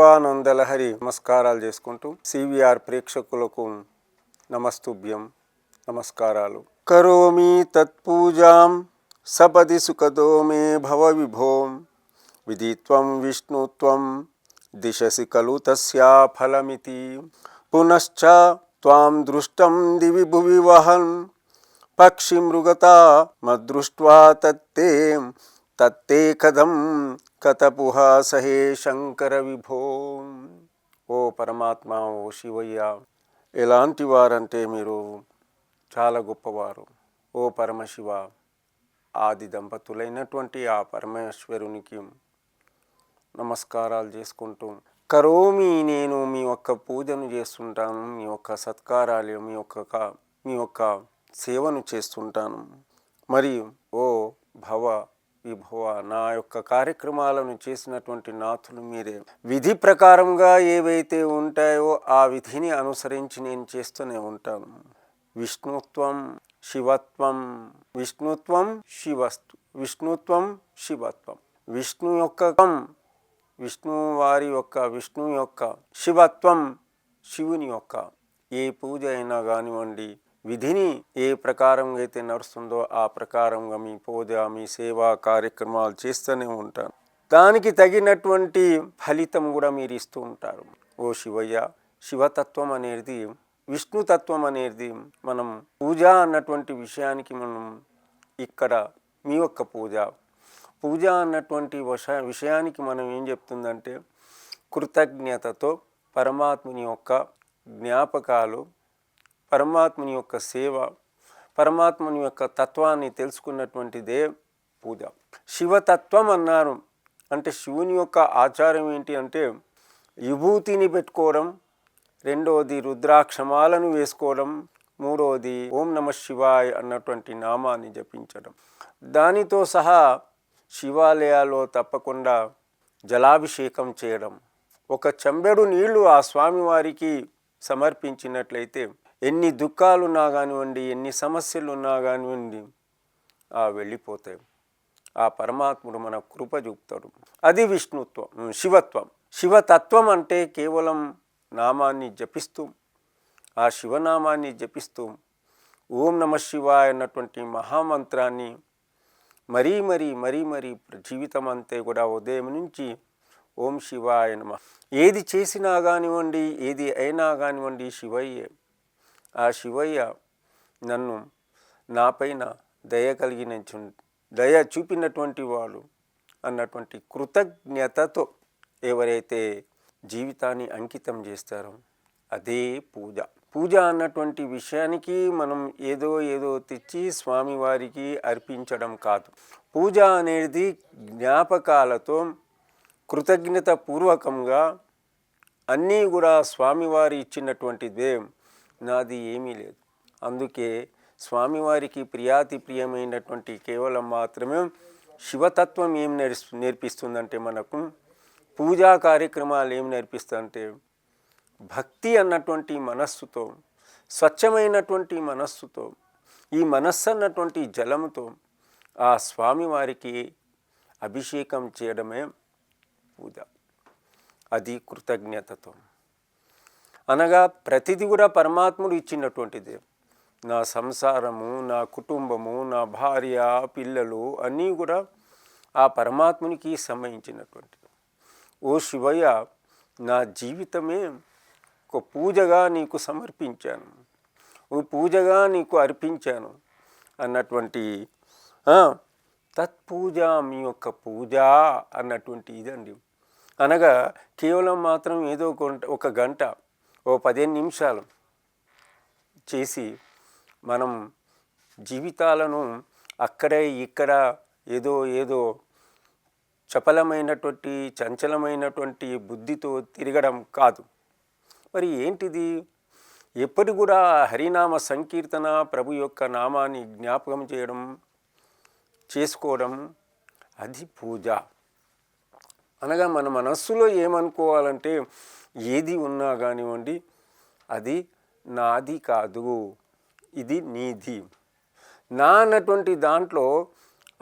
శివానందలహరి నమస్కారాలు చేసుకుంటూ సివిఆర్ ప్రేక్షకులకు నమస్తుభ్యం. నమస్కారాలు. కరోమి తత్పూజాం సపది సుఖదో మే భవ విభోం. విధిత్వం విష్ణుత్వం దిశసి ఖలు తస్యా ఫలమితి. పునశ్చ త్వాం దృష్టం దివి భువి వహన్. పక్షి మృగత మదృష్ట్వా తత్తే. తత్తే కథం కథపుహా సహే శంకర విభో. ఓ పరమాత్మ ఓ శివయ్య ఎలాంటి వారంటే మీరు చాలా గొప్పవారు. ఓ పరమశివ ఆది దంపతులైనటువంటి ఆ పరమేశ్వరునికి నమస్కారాలు చేసుకుంటూ కరోమి నేను మీ యొక్క పూజను చేస్తుంటాను మీ యొక్క సత్కారాలు మీ యొక్క మీ యొక్క సేవను చేస్తుంటాను. మరియు ఓ భవ విభవ నా యొక్క కార్యక్రమాలను చేసినటువంటి నాథులు మీరే. విధి ప్రకారంగా ఏవైతే ఉంటాయో ఆ విధిని అనుసరించి నేను చేస్తూనే ఉంటాను. విష్ణుత్వం శివత్వం విష్ణుత్వం శివస్తు విష్ణుత్వం శివత్వం. విష్ణు యొక్క విష్ణు వారి యొక్క విష్ణు యొక్క శివత్వం శివుని యొక్క. ఏ పూజ అయినా కానివ్వండి విధిని ఏ ప్రకారంగా అయితే నడుస్తుందో ఆ ప్రకారంగా మీ పోదా మీ సేవా కార్యక్రమాలు చేస్తూనే ఉంటాను దానికి తగినటువంటి ఫలితం కూడా మీరు ఇస్తూ ఉంటారు. ఓ శివయ్య శివతత్వం అనేది విష్ణుతత్వం అనేది మనం పూజ అన్నటువంటి విషయానికి మనం ఇక్కడ మీ యొక్క పూజ పూజ అన్నటువంటి వశ విషయానికి మనం ఏం చెప్తుందంటే కృతజ్ఞతతో పరమాత్ముని యొక్క జ్ఞాపకాలు పరమాత్ముని యొక్క సేవ పరమాత్ముని యొక్క తత్వాన్ని తెలుసుకున్నటువంటిదే పూజ. శివతత్వం అన్నారు. అంటే శివుని యొక్క ఆచారం ఏంటి అంటే విభూతిని పెట్టుకోవడం రెండవది రుద్రాక్షమాలను వేసుకోవడం మూడవది ఓం నమ శివాయ్ అన్నటువంటి నామాన్ని జపించడం. దానితో సహా శివాలయాల్లో తప్పకుండా జలాభిషేకం చేయడం. ఒక చెంబెడు నీళ్ళు ఆ స్వామివారికి సమర్పించినట్లయితే ఎన్ని దుఃఖాలు ఉన్నా కానివ్వండి ఎన్ని సమస్యలు ఉన్నా కానివ్వండి ఆ వెళ్ళిపోతాయి. ఆ పరమాత్ముడు మన కృప చూపుతాడు. అది విష్ణుత్వం శివత్వం. శివతత్వం అంటే కేవలం నామాన్ని జపిస్తూ ఆ శివనామాన్ని జపిస్తూ ఓం నమ శివాయ అన్నటువంటి మహామంత్రాన్ని మరీ మరీ మరీ మరీ జీవితం అంతే కూడా ఉదయం నుంచి ఓం శివాయ నమ. ఏది చేసినా కానివ్వండి ఏది అయినా కానివ్వండి శివయ్యే. ఆ శివయ్య నన్ను నాపైన దయ కలిగిన దయ చూపినటువంటి వాడు అన్నటువంటి కృతజ్ఞతతో ఎవరైతే జీవితాన్ని అంకితం చేస్తారో అదే పూజ. పూజ అన్నటువంటి విషయానికి మనం ఏదో ఏదో తెచ్చి స్వామివారికి అర్పించడం కాదు. పూజ అనేది జ్ఞాపకాలతో కృతజ్ఞత పూర్వకంగా అన్నీ కూడా స్వామివారి ఇచ్చినటువంటిదే నాది ఏమీ లేదు. అందుకే స్వామివారికి ప్రియాతి ప్రియమైనటువంటి కేవలం మాత్రమే శివతత్వం ఏం నేర్ నేర్పిస్తుందంటే మనకు పూజా కార్యక్రమాలు ఏం నేర్పిస్తుందంటే భక్తి అన్నటువంటి మనస్సుతో స్వచ్ఛమైనటువంటి మనస్సుతో ఈ మనస్సు అన్నటువంటి జలముతో ఆ స్వామివారికి అభిషేకం చేయడమే పూజ. అది కృతజ్ఞతతో. అనగా ప్రతిది కూడా పరమాత్ముడు ఇచ్చినటువంటిదే. నా సంసారము నా కుటుంబము నా భార్య పిల్లలు అన్నీ కూడా ఆ పరమాత్మునికి సంబంధించినటువంటిది. ఓ శివయ్య నా జీవితమే ఒక పూజగా నీకు సమర్పించాను. ఓ పూజగా నీకు అర్పించాను అన్నటువంటి తత్పూజ మీ యొక్క పూజ అన్నటువంటి ఇదండి అనగా కేవలం మాత్రం ఏదో కొంట ఒక గంట ఓ పదిహేను నిమిషాలు చేసి మనం జీవితాలను అక్కడే ఇక్కడ ఏదో ఏదో చపలమైనటువంటి చంచలమైనటువంటి బుద్ధితో తిరగడం కాదు. మరి ఏంటిది? ఎప్పటి కూడా హరినామ సంకీర్తన ప్రభు యొక్క నామాన్ని జ్ఞాపకం చేయడం చేసుకోవడం అది పూజ. అనగా మన మనస్సులో ఏమనుకోవాలంటే ఏది ఉన్నా కానివ్వండి అది నాది కాదు ఇది నీది. నా అన్నటువంటి దాంట్లో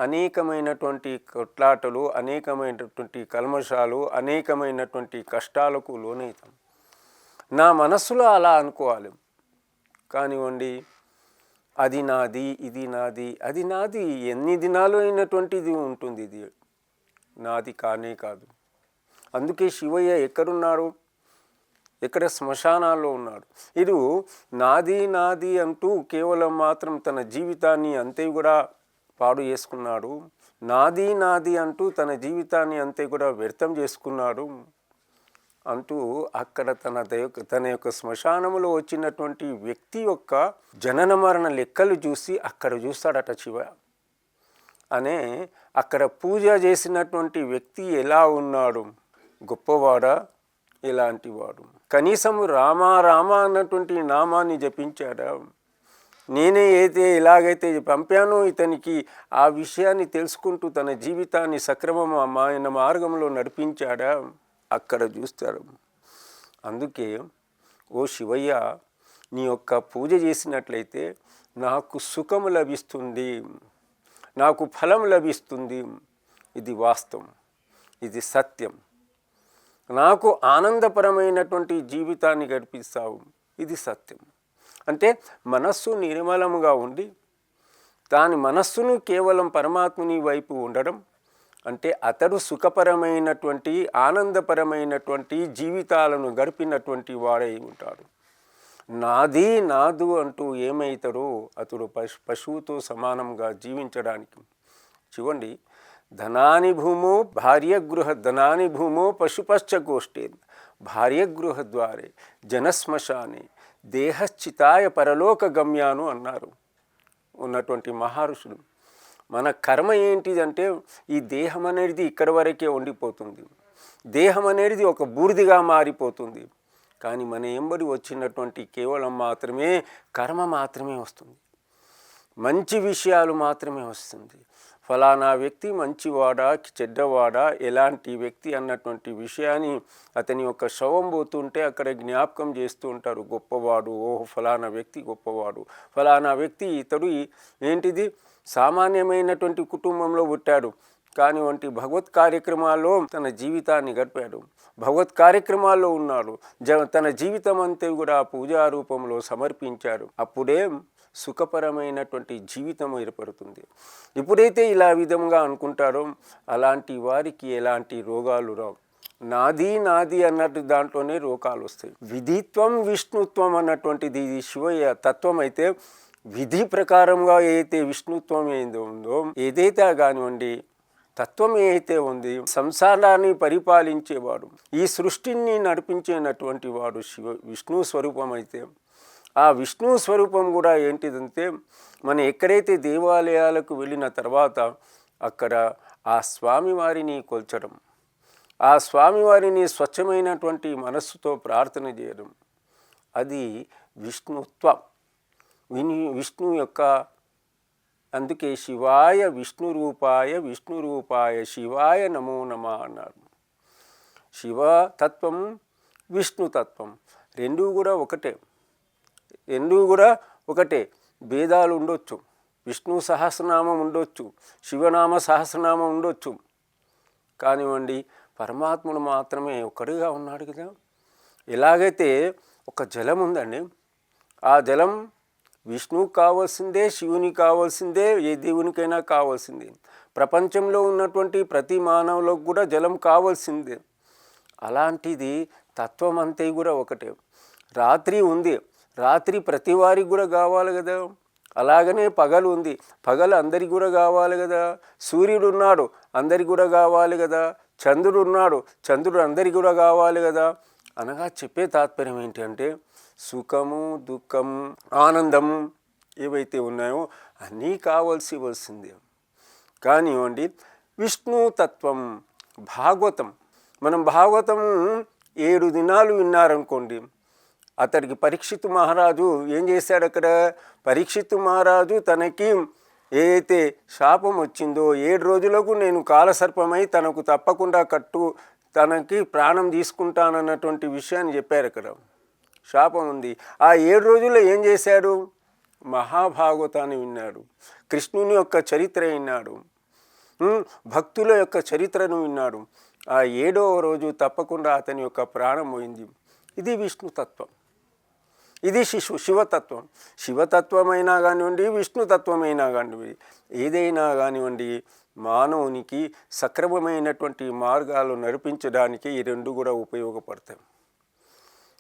అనేకమైనటువంటి కొట్లాటలు అనేకమైనటువంటి కల్మషాలు అనేకమైనటువంటి కష్టాలకు లోనవుతాం నా మనస్సులో అలా అనుకోవాలి. కానివ్వండి అది నాది ఇది నాది అది నాది ఎన్ని దినాలు అయినటువంటిది ఉంటుంది ఇది. నాది కానే కాదు. అందుకే శివయ్య ఎక్కడున్నారు ఇక్కడ శ్మశానాల్లో ఉన్నాడు. ఇది నాది నాది అంటూ కేవలం మాత్రం తన జీవితాన్ని అంతే కూడా పాడు చేసుకున్నాడు. నాది నాది అంటూ తన జీవితాన్ని అంతే కూడా వ్యర్థం చేసుకున్నాడు అంటూ అక్కడ తన దయ- తన యొక్క శ్మశానంలో వచ్చినటువంటి వ్యక్తి యొక్క జనన మరణ లెక్కలు చూసి అక్కడ చూస్తాడట శివ. అనే అక్కడ పూజ చేసినటువంటి వ్యక్తి ఎలా ఉన్నాడు? గొప్పవాడా? ఇలాంటి వాడు. కనీసం రామా రామా అన్నటువంటి నామాన్ని జపించాడా? నేనే అయితే ఎలాగైతే పంపానో ఇతనికి ఆ విషయాన్ని తెలుసుకుంటూ తన జీవితాన్ని సక్రమం ఆయన మార్గంలో నడిపించాడా? అక్కడ చూస్తారు. అందుకే ఓ శివయ్య నీ యొక్క పూజ చేసినట్లయితే నాకు సుఖం లభిస్తుంది. నాకు ఫలం లభిస్తుంది. ఇది వాస్తవం. ఇది సత్యం. నాకు ఆనందపరమైనటువంటి జీవితాన్ని గడిపిస్తావు. ఇది సత్యం. అంటే మనస్సు నిర్మలముగా ఉండి దాని మనస్సును కేవలం పరమాత్ముని వైపు ఉండడం అంటే అతడు సుఖపరమైనటువంటి ఆనందపరమైనటువంటి జీవితాలను గడిపినటువంటి వాడై ఉంటాడు. నాది నాదు అంటూ ఏమవుతాడో అతడు పశు పశువుతో సమానంగా జీవించడానికి. చూడండి ధనాని భూమో భార్యగృహ ధనాని భూమో పశుపశ్చ గోష్ఠే భార్యగృహ ద్వారే జనశ్మశానే దేహశ్చితాయ పరలోక గమ్యాను అన్నారు ఉన్నటువంటి మహర్షులు. మన కర్మ ఏంటిదంటే ఈ దేహం అనేది ఇక్కడి వరకే ఉండిపోతుంది. దేహం అనేది ఒక బూర్దిగా మారిపోతుంది. కానీ మన ఎంబడి వచ్చినటువంటి కేవలం మాత్రమే కర్మ మాత్రమే వస్తుంది. మంచి విషయాలు మాత్రమే వస్తుంది. ఫలానా వ్యక్తి మంచివాడా చెడ్డవాడా ఎలాంటి వ్యక్తి అన్నటువంటి విషయాన్ని అతని యొక్క శవం పోతుంటే అక్కడ జ్ఞాపకం చేస్తూ ఉంటారు. గొప్పవాడు ఓహో ఫలానా వ్యక్తి గొప్పవాడు. ఫలానా వ్యక్తి ఇతడు ఏంటిది? సామాన్యమైనటువంటి కుటుంబంలో పుట్టాడు. కానీ వంటి భగవత్ కార్యక్రమాల్లో తన జీవితాన్ని గడిపాడు. భగవత్ కార్యక్రమాల్లో ఉన్నాడు. జ తన జీవితం అంతా కూడా పూజా రూపంలో సమర్పించాడు. అప్పుడే సుఖపరమైనటువంటి జీవితం ఏర్పడుతుంది. ఎప్పుడైతే ఇలా విధంగా అనుకుంటారో అలాంటి వారికి ఎలాంటి రోగాలు రావు. నాది నాది అన్నట్టు దాంట్లోనే రోగాలు వస్తాయి. విధిత్వం విష్ణుత్వం అన్నటువంటిది ఇది శివయ్య తత్వం అయితే విధి ప్రకారంగా ఏదైతే విష్ణుత్వం ఏందో ఉందో ఏదైతే కానివ్వండి తత్వం ఏదైతే ఉంది సంసారాన్ని పరిపాలించేవాడు ఈ సృష్టిని నడిపించేనటువంటి వాడు శివ విష్ణు స్వరూపం అయితే ఆ విష్ణు స్వరూపం కూడా ఏంటిదంటే మనం ఎక్కడైతే దేవాలయాలకు వెళ్ళిన తర్వాత అక్కడ ఆ స్వామివారిని కొల్చడం ఆ స్వామివారిని స్వచ్ఛమైనటువంటి మనస్సుతో ప్రార్థన చేయడం అది విష్ణుత్వం. విని విష్ణు యొక్క అందుకే శివాయ విష్ణు రూపాయ విష్ణు రూపాయ శివాయ నమో నమ అన్నారు. శివ తత్వం విష్ణుతత్వం రెండూ కూడా ఒకటే. రెండూ కూడా ఒకటే. భేదాలు ఉండొచ్చు. విష్ణు సహస్రనామం ఉండొచ్చు. శివనామ సహస్రనామం ఉండొచ్చు. కానివ్వండి పరమాత్ముడు మాత్రమే ఒకటిగా ఉన్నాడు కదా. ఎలాగైతే ఒక జలం ఉందండి ఆ జలం విష్ణువుకి కావాల్సిందే శివునికి కావాల్సిందే ఏ దేవునికైనా కావాల్సిందే. ప్రపంచంలో ఉన్నటువంటి ప్రతి మానవులకు కూడా జలం కావాల్సిందే. అలాంటిది తత్వం అంతే కూడా ఒకటే. రాత్రి ఉంది. రాత్రి ప్రతి వారికి కూడా కావాలి కదా. అలాగనే పగలు ఉంది. పగలు అందరికి కూడా కావాలి కదా. సూర్యుడు ఉన్నాడు అందరికి కూడా కావాలి కదా. చంద్రుడు ఉన్నాడు చంద్రుడు అందరికి కూడా కావాలి కదా. అనగా చెప్పే తాత్పర్యం ఏంటంటే సుఖము దుఃఖము ఆనందము ఏవైతే ఉన్నాయో అన్నీ కావాల్సి వస్తుంది కానివ్వండి విష్ణుతత్వం భాగవతం. మనం భాగవతం ఏడు దినాలు విన్నారనుకోండి అతడికి పరీక్షిత్ మహారాజు ఏం చేశాడు అక్కడ? పరీక్షిత్ మహారాజు తనకి ఏదైతే శాపం వచ్చిందో ఏడు రోజులకు నేను కాలసర్పమై తనకు తప్పకుండా కట్టు తనకి ప్రాణం తీసుకుంటానన్నటువంటి విషయాన్ని చెప్పారు అక్కడ. శాపం ఉంది. ఆ ఏడు రోజుల్లో ఏం చేశాడు? మహాభాగవతాన్ని విన్నాడు. కృష్ణుని యొక్క చరిత్ర విన్నాడు. భక్తుల యొక్క చరిత్రను విన్నాడు. ఆ ఏడవ రోజు తప్పకుండా అతని యొక్క ప్రాణం పోయింది. ఇది విష్ణుతత్వం. ఇది శిశు శివతత్వం. శివతత్వమైనా కానివ్వండి విష్ణుతత్వమైనా కానివ్వండి ఏదైనా కానివ్వండి మానవునికి సక్రమమైనటువంటి మార్గాలు నడిపించడానికి ఈ రెండు కూడా ఉపయోగపడతాయి.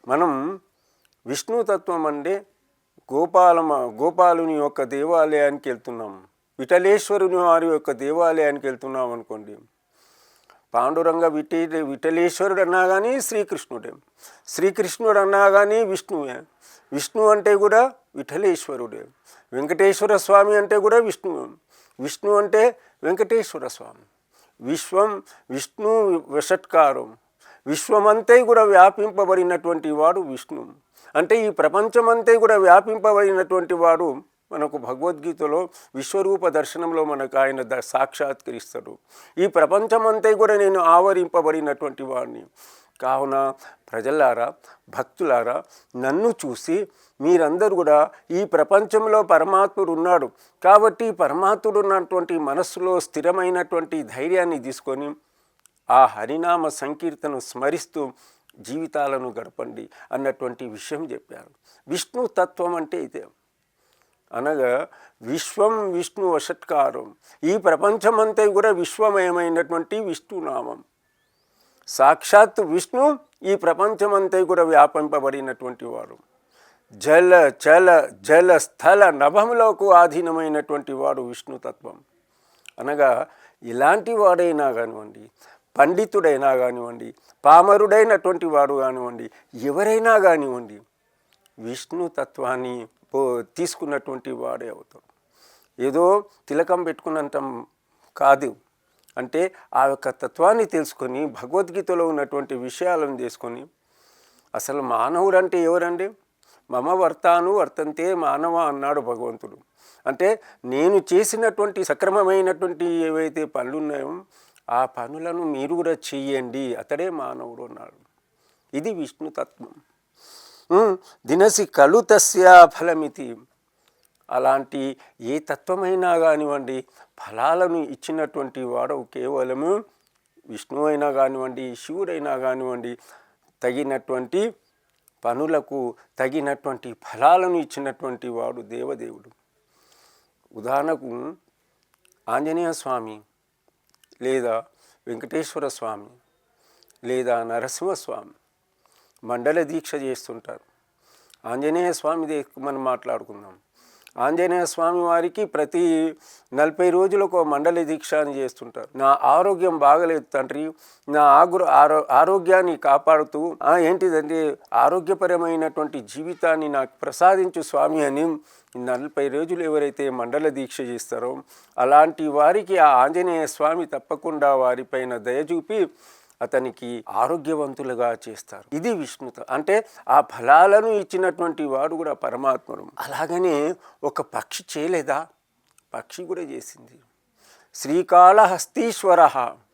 మనం విష్ణుతత్వం అంటే గోపాలమ గోపాలుని యొక్క దేవాలయానికి వెళ్తున్నాం. విఠలేశ్వరుని వారి యొక్క దేవాలయానికి వెళ్తున్నాం అనుకోండి. పాండురంగ విటి విఠలేశ్వరుడు అన్నా కానీ శ్రీకృష్ణుడే. శ్రీకృష్ణుడు అన్నా కానీ విష్ణువే. విష్ణు అంటే కూడా విఠలేశ్వరుడే. వెంకటేశ్వర స్వామి అంటే కూడా విష్ణువే. విష్ణు అంటే వెంకటేశ్వర స్వామి. విశ్వం విష్ణు విషట్కారం. విశ్వమంతే కూడా వ్యాపింపబడినటువంటి వాడు విష్ణు. అంటే ఈ ప్రపంచమంతే కూడా వ్యాపింపబడినటువంటి వాడు మనకు భగవద్గీతలో విశ్వరూప దర్శనంలో మనకు ఆయన ద సాక్షాత్కరిస్తాడు. ఈ ప్రపంచమంతా కూడా నేను ఆవరింపబడినటువంటి వాడిని కావున ప్రజలారా భక్తులారా నన్ను చూసి మీరందరూ కూడా ఈ ప్రపంచంలో పరమాత్ముడు ఉన్నాడు కాబట్టి పరమాత్ముడు ఉన్నటువంటి మనస్సులో స్థిరమైనటువంటి ధైర్యాన్ని తీసుకొని ఆ హరినామ సంకీర్తన స్మరిస్తూ జీవితాలను గడపండి అన్నటువంటి విషయం చెప్పారు. విష్ణు తత్వం అంటే ఇదే. అనగా విశ్వం విష్ణు వశత్కారం ఈ ప్రపంచమంతా కూడా విశ్వమయమైనటువంటి విష్ణునామం. సాక్షాత్ విష్ణు ఈ ప్రపంచమంతా కూడా వ్యాపింపబడినటువంటి వారు. జల చల జల స్థల నభములకు ఆధీనమైనటువంటి వాడు విష్ణుతత్వం. అనగా ఇలాంటి వాడైనా కానివ్వండి పండితుడైనా కానివ్వండి పామరుడైనటువంటి వాడు కానివ్వండి ఎవరైనా కానివ్వండి విష్ణుతత్వాన్ని తీసుకున్నటువంటి వాడే అవుతాడు. ఏదో తిలకం పెట్టుకున్నంత కాదు. అంటే ఆ యొక్క తత్వాన్ని తెలుసుకొని భగవద్గీతలో ఉన్నటువంటి విషయాలను తీసుకొని అసలు మానవుడు అంటే ఎవరండి? మమ వర్తాను వర్తంతే మానవ అన్నాడు భగవంతుడు. అంటే నేను చేసినటువంటి సక్రమమైనటువంటి ఏవైతే పనులు ఉన్నాయో ఆ పనులను మీరు కూడా చెయ్యండి అతడే మానవుడు అన్నాడు. ఇది విష్ణుతత్వం తత్వం. దినసి కలు తస్యా ఫలమితి. అలాంటి ఏ తత్వమైనా కానివ్వండి ఫలాలను ఇచ్చినటువంటి వాడు కేవలము విష్ణువు అయినా కానివ్వండి శివుడైనా కానివ్వండి తగినటువంటి పనులకు తగినటువంటి ఫలాలను ఇచ్చినటువంటి వాడు దేవదేవుడు. ఉదాహరణకు ఆంజనేయ స్వామి లేదా వెంకటేశ్వర స్వామి లేదా నరసింహస్వామి మండల దీక్ష చేస్తుంటారు. ఆంజనేయ స్వామిది మనం మాట్లాడుకుందాం. ఆంజనేయ స్వామి వారికి ప్రతి నలభై రోజులకు మండల మండలి దీక్ష అని చేస్తుంటారు. నా ఆరోగ్యం బాగలేదు తండ్రి. నా ఆగ్ర ఆరో ఆరోగ్యాన్ని కాపాడుతూ ఏంటిదంటే ఆరోగ్యపరమైనటువంటి జీవితాన్ని నాకు ప్రసాదించు స్వామి అని నలభై రోజులు ఎవరైతే మండల దీక్ష చేస్తారో అలాంటి వారికి ఆ ఆంజనేయ స్వామి తప్పకుండా వారిపైన దయ చూపి అతనికి ఆరోగ్యవంతులుగా చేస్తారు. ఇది విష్ణుత అంటే ఆ ఫలాలను ఇచ్చినటువంటి వాడు కూడా పరమాత్ముడు. అలాగనే ఒక పక్షి చేయలేదా? పక్షి కూడా చేసింది. శ్రీకాళహస్తీశ్వర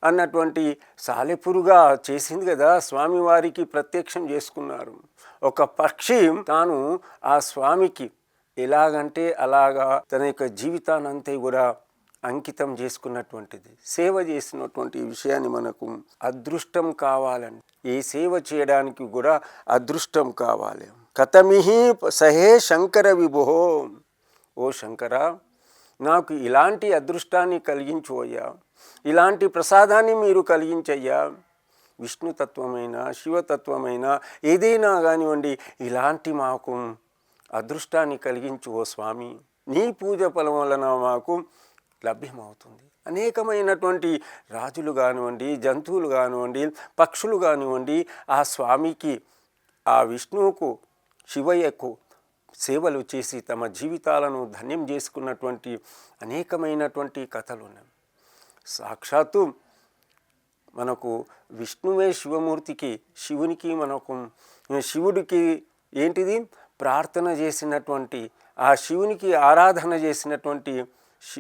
అన్నటువంటి సాలెపురుగా చేసింది కదా స్వామివారికి ప్రత్యక్షం చేసుకున్నారు. ఒక పక్షి తాను ఆ స్వామికి ఎలాగంటే అలాగా తన యొక్క జీవితానంతా కూడా అంకితం చేసుకున్నటువంటిది. సేవ చేసినటువంటి విషయాన్ని మనకు అదృష్టం కావాలని ఈ సేవ చేయడానికి కూడా అదృష్టం కావాలి. కథమిహి సహే శంకర విభో. ఓ శంకర నాకు ఇలాంటి అదృష్టాన్ని కలిగించోయ్యా ఇలాంటి ప్రసాదాన్ని మీరు కలిగించయ్యా. విష్ణుతత్వమైన శివతత్వమైన ఏదైనా కానివ్వండి ఇలాంటి మాకు అదృష్టాన్ని కలిగించు ఓ స్వామి. నీ పూజ ఫలం వలన మాకు లభ్యమవుతుంది. అనేకమైనటువంటి రాజులు కానివ్వండి జంతువులు కానివ్వండి పక్షులు కానివ్వండి ఆ స్వామికి ఆ విష్ణువుకు శివయ్యకు సేవలు చేసి తమ జీవితాలను ధన్యం చేసుకున్నటువంటి అనేకమైనటువంటి కథలు ఉన్నాయి సాక్షాత్తు మనకు విష్ణువే శివమూర్తికి శివునికి మనకు శివుడికి ఏంటిది? ప్రార్థన చేసినటువంటి ఆ శివునికి ఆరాధన చేసినటువంటి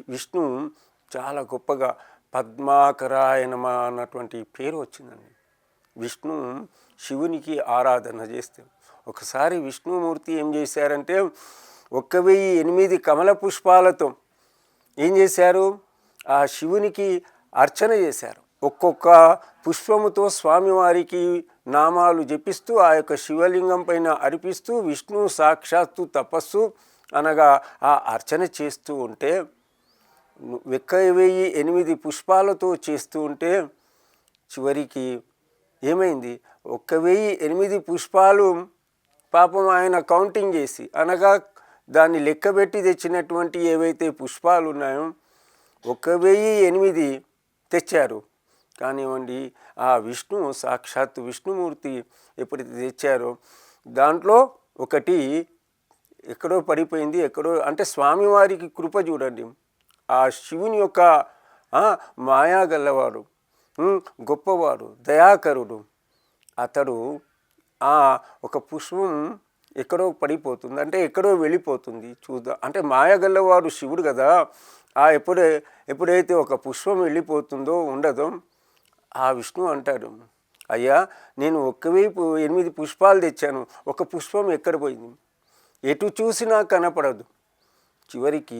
విష్ణు చాలా గొప్పగా పద్మాకరాయ నమ అన్నటువంటి పేరు వచ్చిందండి. విష్ణు శివునికి ఆరాధన చేస్తే ఒకసారి విష్ణుమూర్తి ఏం చేశారంటే ఒక్క వెయ్యి ఎనిమిది కమల పుష్పాలతో ఏం చేశారు? ఆ శివునికి అర్చన చేశారు. ఒక్కొక్క పుష్పముతో స్వామివారికి నామాలు జపిస్తూ ఆ యొక్క శివలింగం పైన అర్పిస్తూ విష్ణు సాక్షాత్తు తపస్సు అనగా ఆ అర్చన చేస్తూ ఉంటే వెక్క వెయ్యి ఎనిమిది పుష్పాలతో చేస్తూ ఉంటే చివరికి ఏమైంది? ఒక్క వెయ్యి ఎనిమిది పుష్పాలు పాపం ఆయన కౌంటింగ్ చేసి అనగా దాన్ని లెక్కబెట్టి తెచ్చినటువంటి ఏవైతే పుష్పాలు ఉన్నాయో ఒక వెయ్యి ఎనిమిది తెచ్చారు. కానివ్వండి ఆ విష్ణు సాక్షాత్ విష్ణుమూర్తి ఎప్పుడైతే తెచ్చారో దాంట్లో ఒకటి ఎక్కడో పడిపోయింది ఎక్కడో అంటే స్వామివారికి కృప చూడండి. ఆ శివుని యొక్క మాయాగల్లవాడు గొప్పవాడు దయాకరుడు. అతడు ఆ ఒక పుష్పం ఎక్కడో పడిపోతుంది అంటే ఎక్కడో వెళ్ళిపోతుంది చూద్దాం అంటే మాయగల్లవాడు శివుడు కదా ఆ ఎప్పుడే ఎప్పుడైతే ఒక పుష్పం వెళ్ళిపోతుందో ఉండదో ఆ విష్ణు అంటాడు అయ్యా నేను ఒక్కవైపు ఎనిమిది పుష్పాలు తెచ్చాను ఒక పుష్పం ఎక్కడ పోయింది? ఎటు చూసినా కనపడదు. చివరికి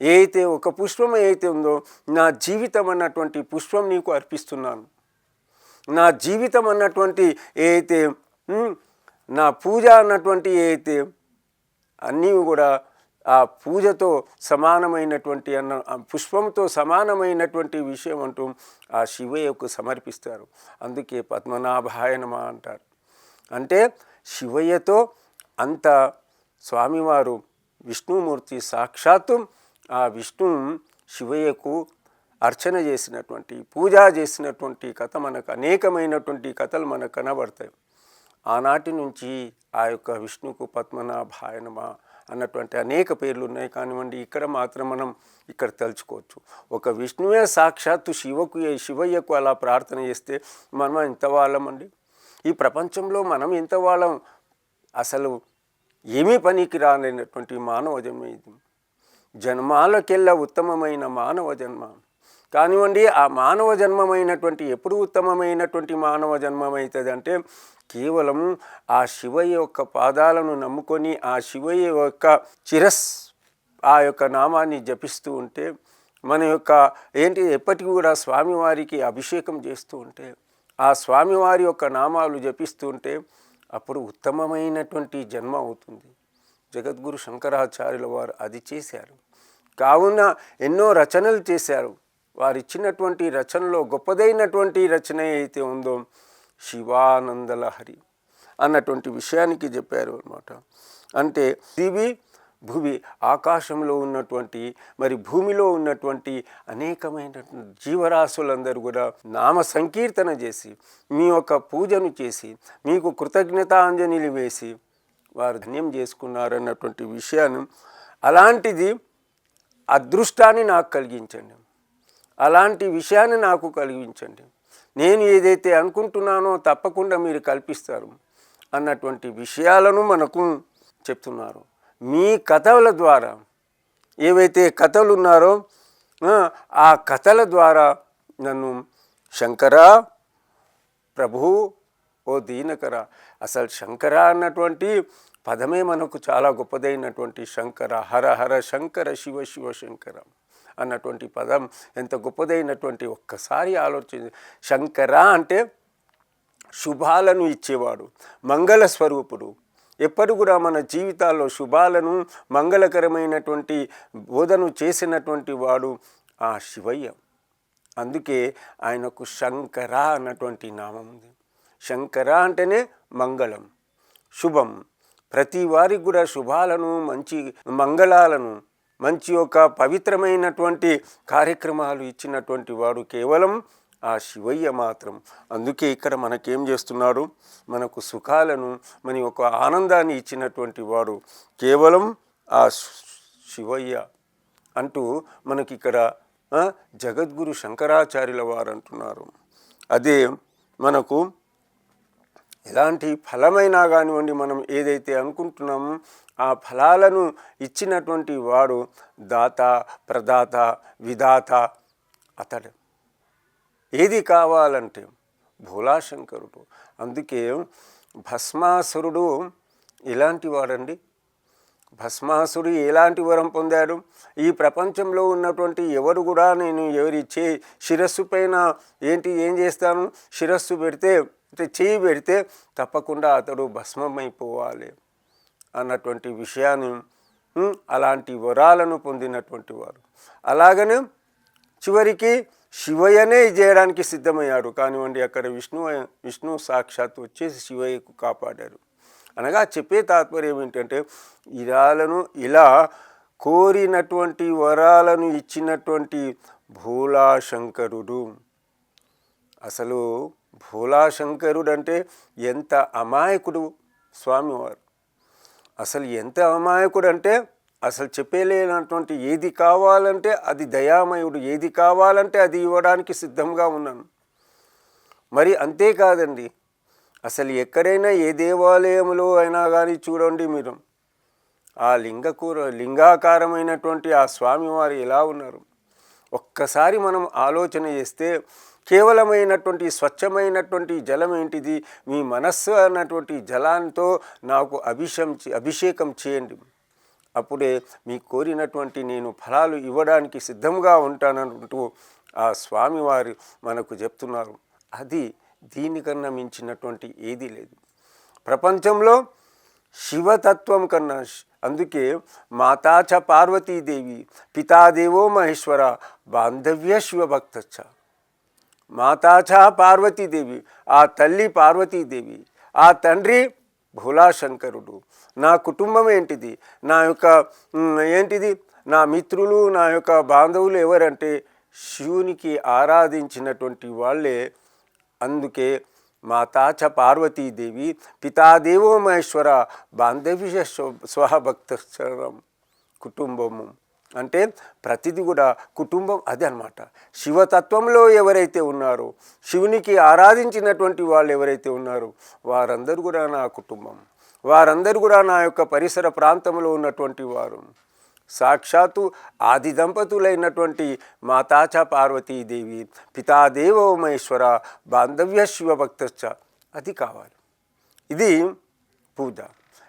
ఏదైతే ఒక పుష్పం ఏదైతే ఉందో నా జీవితం అన్నటువంటి పుష్పం నీకు అర్పిస్తున్నాను. నా జీవితం అన్నటువంటి ఏదైతే నా పూజ అన్నటువంటి ఏదైతే అయితే అన్నీ కూడా ఆ పూజతో సమానమైనటువంటి అన్న పుష్పంతో సమానమైనటువంటి విషయం అంటూ ఆ శివయ్యకు సమర్పిస్తారు. అందుకే పద్మనాభాయనమా అంటారు. అంటే శివయ్యతో అంత స్వామివారు విష్ణుమూర్తి సాక్షాత్తు ఆ విష్ణు శివయ్యకు అర్చన చేసినటువంటి పూజ చేసినటువంటి కథ మనకు అనేకమైనటువంటి కథలు మనకు కనబడతాయి. ఆనాటి నుంచి ఆ యొక్క విష్ణుకు పద్మనాభాయ నమ అన్నటువంటి అనేక పేర్లు ఉన్నాయి. కానివ్వండి ఇక్కడ మాత్రం మనం ఇక్కడ తలుచుకోవచ్చు. ఒక విష్ణువే సాక్షాత్తు శివకు శివయ్యకు అలా ప్రార్థన చేస్తే మనం ఎంత వాళ్ళమండి? ఈ ప్రపంచంలో మనం ఎంత వాళ్ళం? అసలు ఏమీ పనికి రానటువంటి మానవ జన్మ ఇది. జన్మాలకెల్లా ఉత్తమమైన మానవ జన్మ. కానివ్వండి ఆ మానవ జన్మమైనటువంటి ఎప్పుడు ఉత్తమమైనటువంటి మానవ జన్మమవుతుంది అంటే కేవలం ఆ శివయ్య యొక్క పాదాలను నమ్ముకొని ఆ శివయ్య యొక్క చిరస్ ఆ యొక్క నామాన్ని జపిస్తూ ఉంటే మన యొక్క ఏంటి ఎప్పటికీ కూడా స్వామివారికి అభిషేకం చేస్తూ ఉంటే ఆ స్వామివారి యొక్క నామాలు జపిస్తూ ఉంటే అప్పుడు ఉత్తమమైనటువంటి జన్మ అవుతుంది. జగద్గురు శంకరాచార్యుల వారు అది చేశారు. కావున ఎన్నో రచనలు చేశారు. వారు ఇచ్చినటువంటి రచనలో గొప్పదైనటువంటి రచన అయితే ఉందో శివానందలహరి అన్నటువంటి విషయానికి చెప్పారు అనమాట అంటే దివి భూమి ఆకాశంలో ఉన్నటువంటి మరి భూమిలో ఉన్నటువంటి అనేకమైనటువంటి జీవరాశులందరూ కూడా నామ సంకీర్తన చేసి మీ యొక్క పూజను చేసి మీకు కృతజ్ఞతాంజలిలు వేసి వారు ధన్యం చేసుకున్నారన్నటువంటి విషయాన్ని అలాంటిది అదృష్టాన్ని నాకు కలిగించండి. అలాంటి విషయాన్ని నాకు కలిగించండి. నేను ఏదైతే అనుకుంటున్నానో తప్పకుండా మీరు కల్పిస్తారు అన్నటువంటి విషయాలను మనకు చెప్తున్నారు. మీ కథల ద్వారా ఏవైతే కథలు ఉన్నారో ఆ, ఆ కథల ద్వారా నన్ను శంకరా ప్రభు ఓ దీనకర. అసలు శంకర అన్నటువంటి పదమే మనకు చాలా గొప్పదైనటువంటి శంకర హర హర శంకర శివ శివ శంకర అన్నటువంటి పదం. ఎంత గొప్పదైనటువంటి ఒక్కసారి ఆలోచించి శంకర అంటే శుభాలను ఇచ్చేవాడు మంగళ స్వరూపుడు. ఎప్పుడు కూడా మన జీవితాల్లో శుభాలను మంగళకరమైనటువంటి బోధను చేసినటువంటి వాడు ఆ శివయ్య. అందుకే ఆయనకు శంకర అన్నటువంటి నామం ఉంది. శంకర అంటేనే మంగళం శుభం. ప్రతి వారికి కూడా శుభాలను మంచి మంగళాలను మంచి ఒక పవిత్రమైనటువంటి కార్యక్రమాలు ఇచ్చినటువంటి వాడు కేవలం ఆ శివయ్య మాత్రం. అందుకే ఇక్కడ మనకేం చేస్తున్నాడు? మనకు సుఖాలను మన ఒక ఆనందాన్ని ఇచ్చినటువంటి వాడు కేవలం ఆ శివయ్య అంటూ మనకి ఇక్కడ జగద్గురు శంకరాచార్యుల వారు అంటున్నారు. అదే మనకు ఎలాంటి ఫలమైనా కానివ్వండి మనం ఏదైతే అనుకుంటున్నామో ఆ ఫలాలను ఇచ్చినటువంటి వాడు దాత ప్రదాత విధాత అతడు. ఏది కావాలంటే భోలాశంకరుడు. అందుకే భస్మాసురుడు ఎలాంటి వాడండి? భస్మాసుడు ఎలాంటి వరం పొందాడు? ఈ ప్రపంచంలో ఉన్నటువంటి ఎవరు కూడా నేను ఎవరి చే శిరస్సు పైన ఏంటి ఏం చేస్తాను? శిరస్సు పెడితే అంటే చేయి పెడితే తప్పకుండా అతడు భస్మమైపోవాలి అన్నటువంటి విషయాన్ని అలాంటి వరాలను పొందినటువంటి వారు. అలాగనే చివరికి శివయ్యనే చేయడానికి సిద్ధమయ్యారు కానివ్వండి అక్కడ విష్ణు విష్ణు సాక్షాత్ వచ్చేసి శివయ్యకు కాపాడారు. అనగా చెప్పే తాత్పర్యం ఏంటంటే ఇరాలను ఇలా కోరినటువంటి వరాలను ఇచ్చినటువంటి భూలాశంకరుడు అసలు భోలాశంకరుడు అంటే ఎంత అమాయకుడు స్వామివారు. అసలు ఎంత అమాయకుడు అంటే అసలు చెప్పలేనటువంటి ఏది కావాలంటే అది దయామయుడు ఏది కావాలంటే అది ఇవ్వడానికి సిద్ధంగా ఉన్నాను. మరి అంతేకాదండి అసలు ఎక్కడైనా ఏ దేవాలయంలో అయినా కానీ చూడండి మీరు. ఆ లింగకూర లింగాకారమైనటువంటి ఆ స్వామివారు ఎలా ఉన్నారు? ఒక్కసారి మనం ఆలోచన చేస్తే కేవలమైనటువంటి స్వచ్ఛమైనటువంటి జలం ఏంటిది? మీ మనస్సు అన్నటువంటి జలాంతో నాకు అభిషం అభిషేకం చేయండి. అప్పుడే మీ కోరినటువంటి నేను ఫలాలు ఇవ్వడానికి సిద్ధంగా ఉంటానంటూ ఆ స్వామివారు మనకు చెప్తున్నారు. అది దీనికన్నా మించినటువంటి ఏదీ లేదు. ప్రపంచంలో శివతత్వం కన్నా అందుకే మాతాచ పార్వతీదేవి పితాదేవో మహేశ్వర బాంధవ్య శివభక్తచ్చ మాతాచ పార్వతీదేవి ఆ తల్లి పార్వతీదేవి ఆ తండ్రి భోలాశంకరుడు. నా కుటుంబం ఏంటిది? నా యొక్క ఏంటిది? నా మిత్రులు నా యొక్క బాంధవులు ఎవరంటే శివునికి ఆరాధించినటువంటి వాళ్ళే. అందుకే మాతాచ పార్వతీదేవి పితాదేవో మహేశ్వర బాంధవ్య స్వభక్తం కుటుంబము. అంటే ప్రతిది కూడా కుటుంబం అదే అనమాట శివతత్వంలో ఎవరైతే ఉన్నారో శివునికి ఆరాధించినటువంటి వాళ్ళు ఎవరైతే ఉన్నారో వారందరూ కూడా నా కుటుంబం. వారందరూ కూడా నా యొక్క పరిసర ప్రాంతంలో ఉన్నటువంటి వారు. సాక్షాత్తు ఆది దంపతులైనటువంటి మాతాచ పార్వతీదేవి పితాదేవ మహేశ్వర బాంధవ్య శివభక్తశ్చ. అది కావాలి. ఇది పూజ.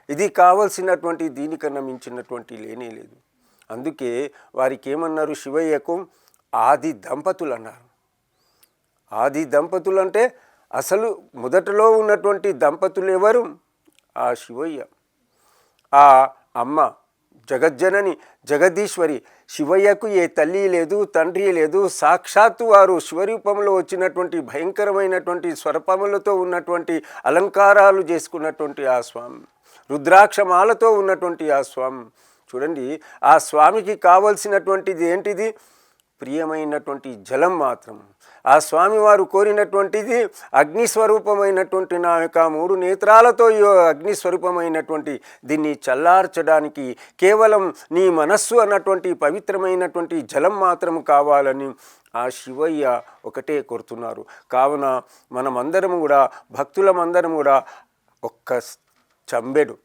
ఇది కావలసినటువంటి దీనికన్నా మించినటువంటి లేనే లేదు. అందుకే వారికి ఏమన్నారు శివయ్యకు? ఆది దంపతులు అన్నారు ఆది దంపతులు అంటే అసలు మొదటలో ఉన్నటువంటి దంపతులు ఎవరు ఆ శివయ్య. ఆ అమ్మ జగజ్జనని జగదీశ్వరి. శివయ్యకు ఏ తల్లి లేదు తండ్రి లేదు. సాక్షాత్తు వారు శివరూపంలో వచ్చినటువంటి భయంకరమైనటువంటి స్వరపములతో ఉన్నటువంటి అలంకారాలు చేసుకున్నటువంటి ఆ స్వామి. రుద్రాక్షమాలతో ఉన్నటువంటి ఆ స్వామి. చూడండి ఆ స్వామికి కావలసినటువంటిది ఏంటిది? ప్రియమైనటువంటి జలం మాత్రం. ఆ స్వామివారు కోరినటువంటిది అగ్నిస్వరూపమైనటువంటి నా యొక్క మూడు నేత్రాలతో అగ్నిస్వరూపమైనటువంటి దీన్ని చల్లార్చడానికి కేవలం నీ మనస్సు అన్నటువంటి పవిత్రమైనటువంటి జలం మాత్రం కావాలని ఆ శివయ్య ఒకటే కోరుతున్నారు. కావున మనమందరం కూడా భక్తులమందరం కూడా ఒక్క చంబెడు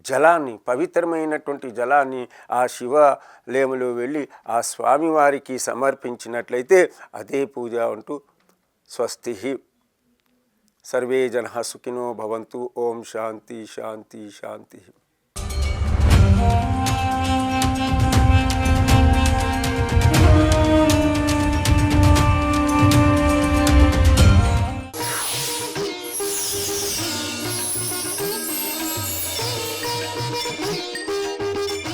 జలాన్ని పవిత్రమైనటువంటి జలాన్ని ఆ శివలేములో వెళ్ళి ఆ స్వామివారికి సమర్పించినట్లయితే అదే పూజ అంటూ స్వస్తి. సర్వే జన సుఖినో భవంతు. ఓం శాంతి శాంతి శాంతి.